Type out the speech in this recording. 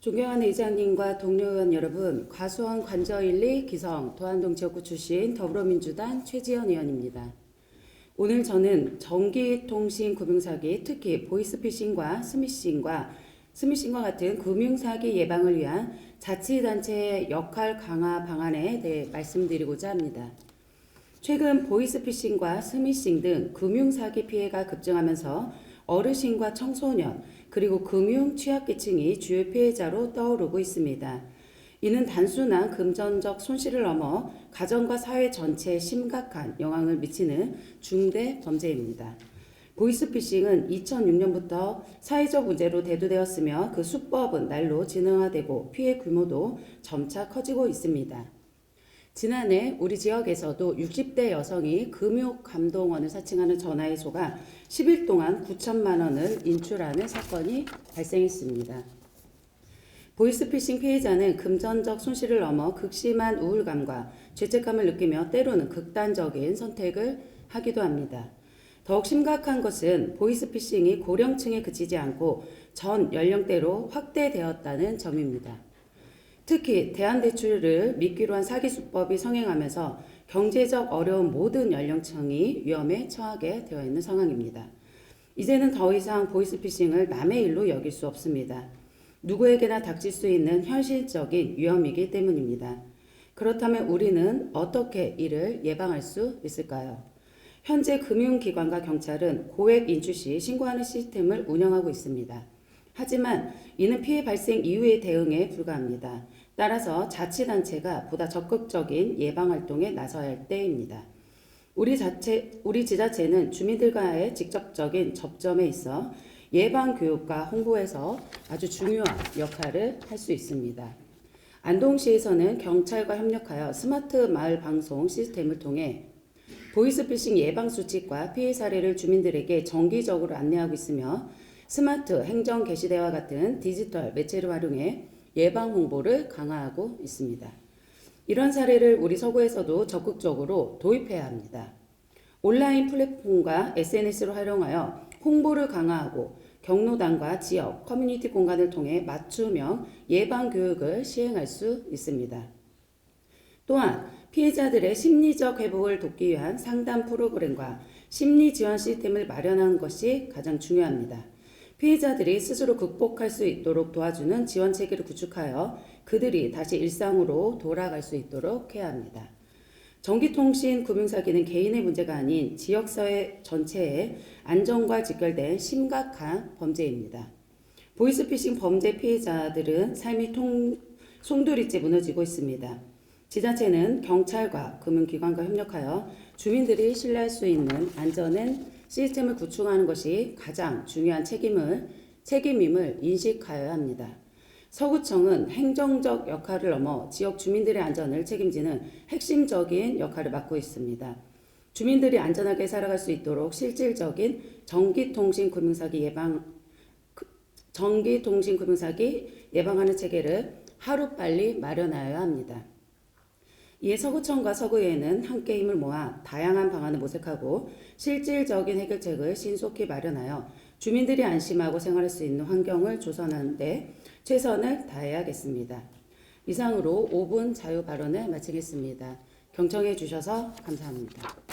존경하는 의장님과 동료 의원 여러분, 과수원 관저1리 기성 도안동 지역구 출신 더불어민주당 최지연 의원입니다. 오늘 저는 전기통신 금융사기, 특히 보이스피싱과 스미싱과 스미싱과 같은 금융사기 예방을 위한 자치단체의 역할 강화 방안에 대해 말씀드리고자 합니다. 최근 보이스피싱과 스미싱 등 금융사기 피해가 급증하면서 어르신과 청소년 그리고 금융 취약계층이 주요 피해자로 떠오르고 있습니다. 이는 단순한 금전적 손실을 넘어 가정과 사회 전체에 심각한 영향을 미치는 중대 범죄입니다. 보이스피싱은 2006년부터 사회적 문제로 대두되었으며 그 수법은 날로 진화되고 피해 규모도 점차 커지고 있습니다. 지난해 우리 지역에서도 60대 여성이 금융감동원을 사칭하는 전화해소가 10일 동안 9천만 원을 인출하는 사건이 발생했습니다. 보이스피싱 피해자는 금전적 손실을 넘어 극심한 우울감과 죄책감을 느끼며 때로는 극단적인 선택을 하기도 합니다. 더욱 심각한 것은 보이스피싱이 고령층에 그치지 않고 전 연령대로 확대되었다는 점입니다. 특히 대안대출을 미끼로 한 사기 수법이 성행하면서 경제적 어려운 모든 연령층이 위험에 처하게 되어 있는 상황입니다. 이제는 더 이상 보이스피싱을 남의 일로 여길 수 없습니다. 누구에게나 닥칠 수 있는 현실적인 위험이기 때문입니다. 그렇다면 우리는 어떻게 이를 예방할 수 있을까요? 현재 금융기관과 경찰은 고액 인출 시 신고하는 시스템을 운영하고 있습니다. 하지만 이는 피해 발생 이후의 대응에 불과합니다. 따라서 자치단체가 보다 적극적인 예방 활동에 나서야 할 때입니다. 우리 자체, 우리 지자체는 주민들과의 직접적인 접점에 있어 예방 교육과 홍보에서 아주 중요한 역할을 할 수 있습니다. 안동시에서는 경찰과 협력하여 스마트 마을 방송 시스템을 통해 보이스피싱 예방 수칙과 피해 사례를 주민들에게 정기적으로 안내하고 있으며 스마트 행정 게시대와 같은 디지털 매체를 활용해 예방 홍보를 강화하고 있습니다. 이런 사례를 우리 서구에서도 적극적으로 도입해야 합니다. 온라인 플랫폼과 SNS를 활용하여 홍보를 강화하고 경로당과 지역, 커뮤니티 공간을 통해 맞춤형 예방 교육을 시행할 수 있습니다. 또한 피해자들의 심리적 회복을 돕기 위한 상담 프로그램과 심리 지원 시스템을 마련하는 것이 가장 중요합니다. 피해자들이 스스로 극복할 수 있도록 도와주는 지원 체계를 구축하여 그들이 다시 일상으로 돌아갈 수 있도록 해야 합니다. 전기통신 금융사기는 개인의 문제가 아닌 지역사회 전체의 안전과 직결된 심각한 범죄입니다. 보이스피싱 범죄 피해자들은 삶이 통, 송두리째 무너지고 있습니다. 지자체는 경찰과 금융기관과 협력하여 주민들이 신뢰할 수 있는 안전한 시스템을 구축하는 것이 가장 중요한 책임을, 책임임을 인식하여야 합니다. 서구청은 행정적 역할을 넘어 지역 주민들의 안전을 책임지는 핵심적인 역할을 맡고 있습니다. 주민들이 안전하게 살아갈 수 있도록 실질적인 전기통신 금융사기 예방 전기통신 금융사기 예방하는 체계를 하루빨리 마련하여야 합니다. 이에 서구청과 서구의회는 함께 힘을 모아 다양한 방안을 모색하고 실질적인 해결책을 신속히 마련하여 주민들이 안심하고 생활할 수 있는 환경을 조성하는 데 최선을 다해야겠습니다. 이상으로 5분 자유 발언을 마치겠습니다. 경청해 주셔서 감사합니다.